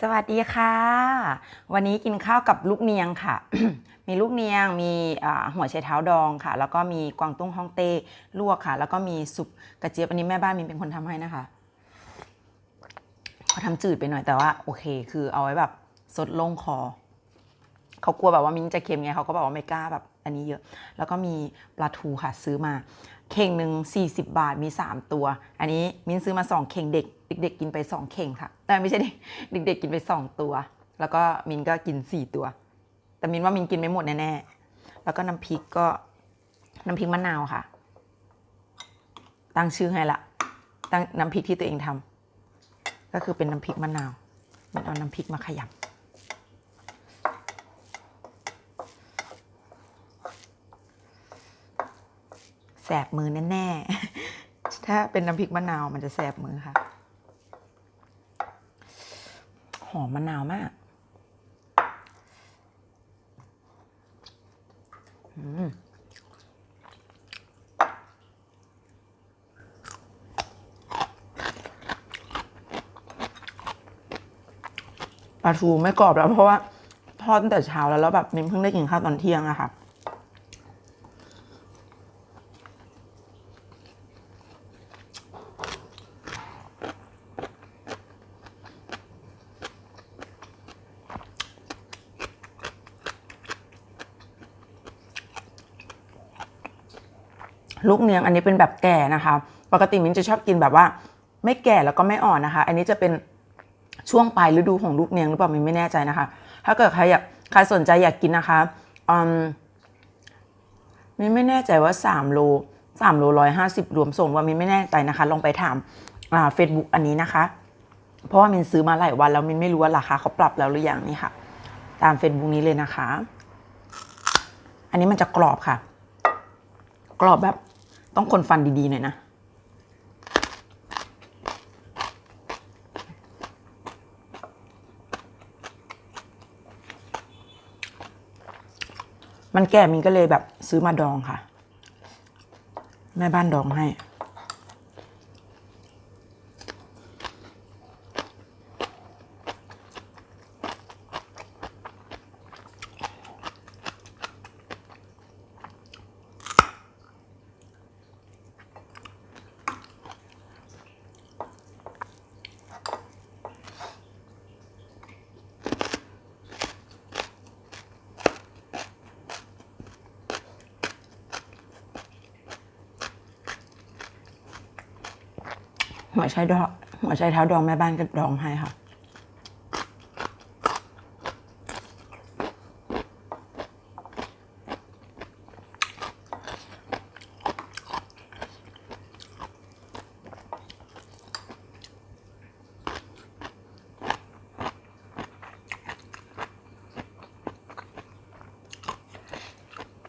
สวัสดีค่ะ วันนี้กินข้าวกับลูกเนียงค่ะ มีลูกเนียงมีหัวไชเท้าดองค่ะ แล้วก็มีกวางตุ้งฮ่องเต้ลวกค่ะ แล้วก็มีซุปกระเจี๊ยบอันนี้แม่บ้านมินเป็นคนทำให้นะคะเขาทำจืดไปหน่อยแต่ว่าโอเค คือเอาไว้แบบสดลงคอเขากลัวแบบว่ามิ้นจะเค็มไงเขาก็บอกว่าไม่กล้าแบบอันนี้เยอะ แล้วก็มีปลาทูค่ะซื้อมา เข่งหนึ่ง40 บาทมี 3 ตัว อันนี้มิ้นซื้อมา 2 เข่งเด็ก เด็กๆกินไป 2 เข่งค่ะแต่ไม่ใช่เด็กเด็กๆกินไป 2 ตัว แล้วก็มินก็กิน 4 ตัว แต่มินว่ามินกินไม่หมดแน่ๆแล้วก็น้ำพริกก็น้ำพริกมะนาวค่ะ ตั้งชื่อให้ละตั้งน้ำพริกที่ตัวเองทำก็คือเป็นน้ำพริกมะนาวมินเอาน้ำพริกมาขยำแสบมือแน่ๆ ถ้าเป็นน้ำพริกมะนาวมันจะแสบมือค่ะ ห อมมะนาวมากอืมปลาทูไม่กรอบแล้วเพราะว่าทอดตั้งแต่เช้าแล้วแล้วแบบมิมเพิ่งได้กินข้าวตอนเที่ยงอะค่ะ ลูกเนียงอันนี้เป็นแบบแก่นะคะ ปกติมิ้นจะชอบกินแบบว่า ไม่แก่แล้วก็ไม่อ่อนนะคะ อันนี้จะเป็นช่วงปลายฤดูของลูกเนียงหรือเปล่ามิ้นไม่แน่ใจนะคะ ถ้าเกิดใครอยากใครสนใจอยากกินนะคะอืมมิ้นไม่แน่ใจว่า3โล3โลร้อยห้าสิบรวมส่งว่ามิ้นไม่แน่ใจนะคะ ลองไปถามอ่าเฟซบุ๊กอันนี้นะคะ เพราะว่ามินซื้อมาหลายวันแล้วมินไม่รู้ว่าราคาเขาปรับแล้วหรือยังนี่ค่ะ ตามเฟซบุ๊กนี้เลยนะคะ อันนี้มันจะกรอบค่ะ กรอบแบบ ต้องคนฟันดีๆหน่อยนะมันแก่มีก็เลยแบบซื้อมาดองค่ะ แม่บ้านดองให้ หัวไชดองหัวไชเท้าดองแม่บ้านก็ดองให้ค่ะ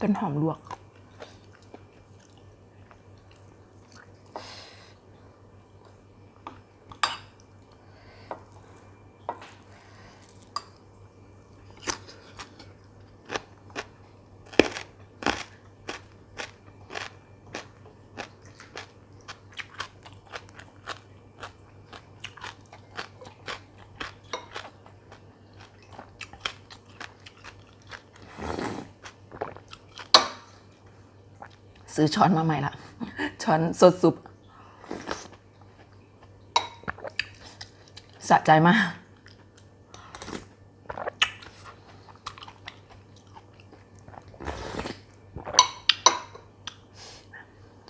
ต้นหอมลวก ซื้อช้อนมาใหม่ละช้อนสดซุปสะใจมาก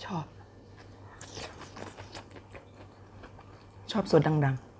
ชอบ ชอบสดดัง ๆ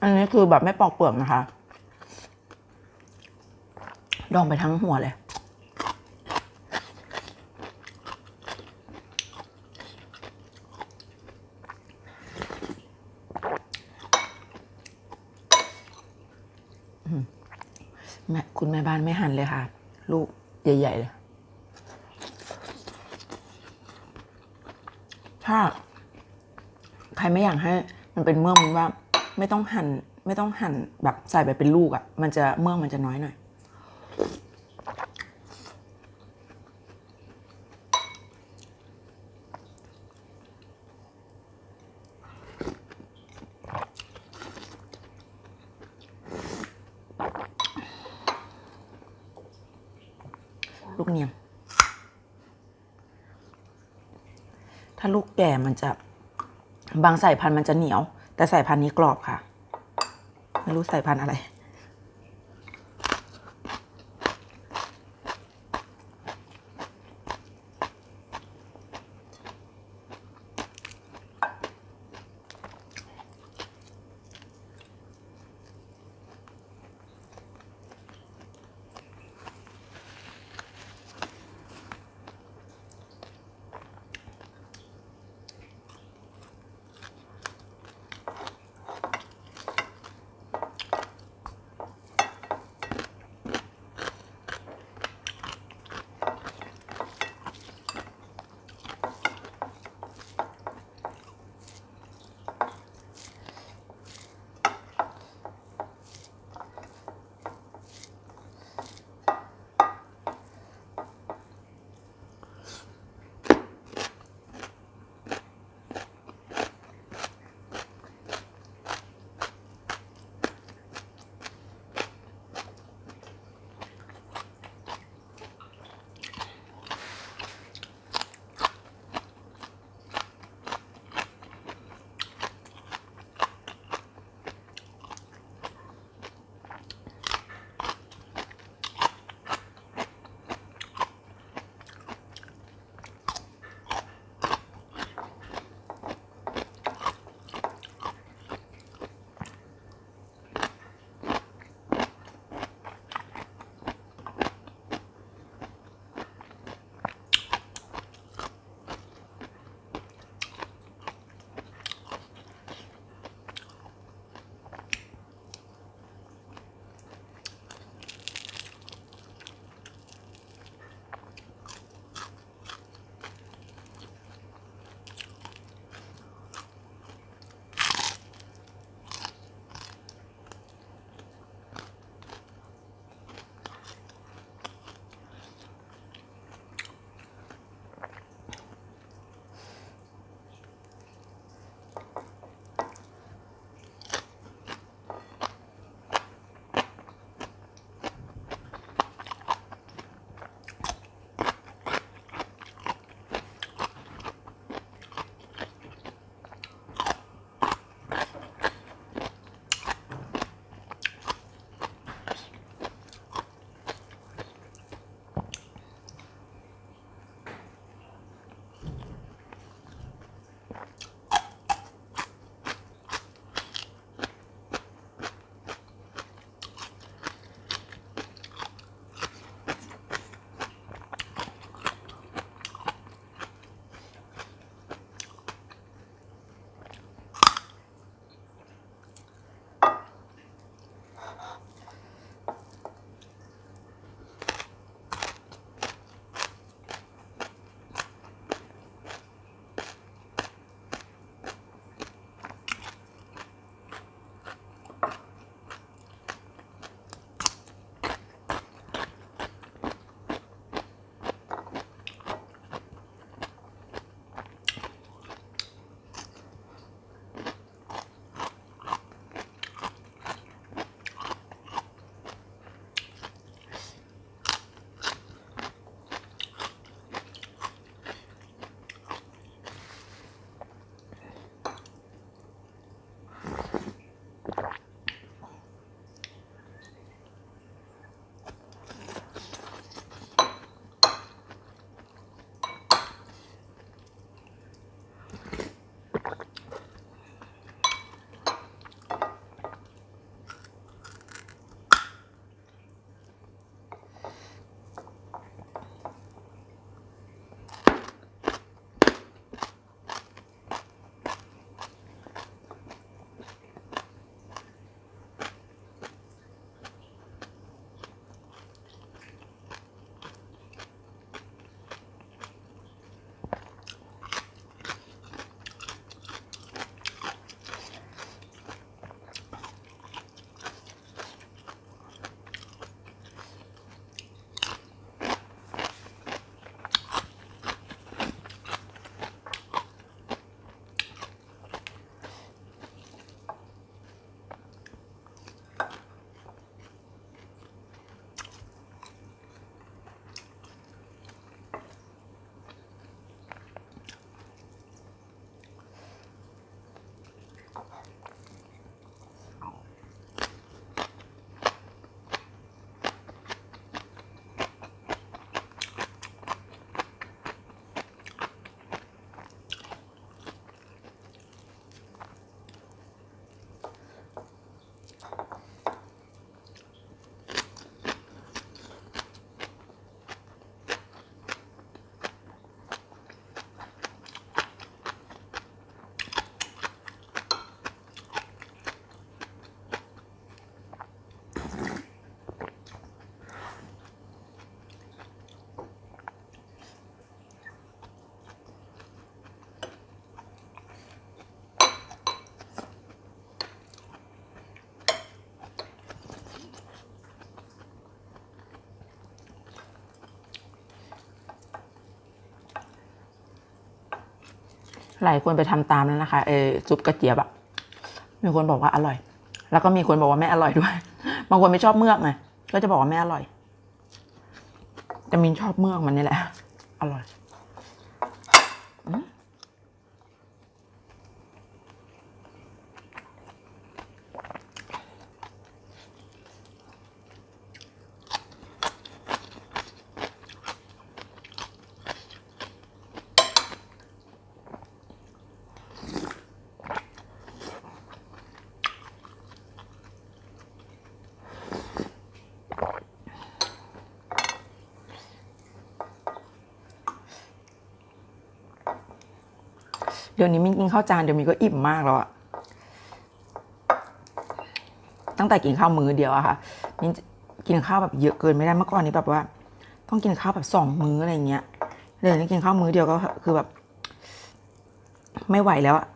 อันนี้คือแบบไม่ปอกเปลือกนะคะ ดองไปทั้งหัวเลย แม่คุณแม่บ้านไม่หั่นเลยค่ะ ลูกใหญ่ๆเลยถ้า ใครไม่อยากให้ มันเป็นเมื่อมันว่า ไม่ต้องหั่นไม่ต้องหั่นแบบใส่ไปเป็นลูกอะ่ะ มันจะเมือกมันจะน้อยหน่อยลูกเนียง ถ้าลูกแก่มันจะบางสายพันธุ์มันจะเหนียว แต่สายพันธุ์นี้กรอบค่ะ ไม่รู้สายพันธุ์อะไร หลายคนไปทำตามแล้วนะคะเออซุปกระเจี๊ยบอะมีคนบอกว่าอร่อย แล้วก็มีคนบอกว่าไม่อร่อยด้วย บางคนไม่ชอบเมือกไงก็จะบอกว่าไม่อร่อย แต่มินชอบเมือกมันนี่แหละ อร่อย เดี๋ยวนี้มินกินข้าวจานเดี๋ยวมินก็อิ่มมากแล้วอะตั้งแต่กินข้าวมื้อเดียวอะค่ะมินกินข้าวแบบเยอะเกินไม่ได้เมื่อก่อนนี้แบบว่า ต้องกินข้าวแบบสองมื้ออะไรเงี้ยเดี๋ยวนี้กินข้าวมื้อเดียวก็คือแบบ ไม่ไหวแล้วอะ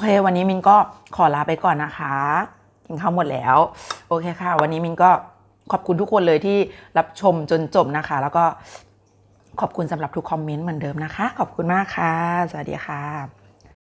เค วันนี้มินก็ขอลาไปก่อนนะคะกินข้าวหมดแล้ว โอเคค่ะ วันนี้มินก็ขอบคุณทุกคนเลยที่รับชมจนจบนะคะ แล้วก็ขอบคุณสำหรับทุกคอมเมนต์เหมือนเดิมนะคะ ขอบคุณมากค่ะ สวัสดีค่ะ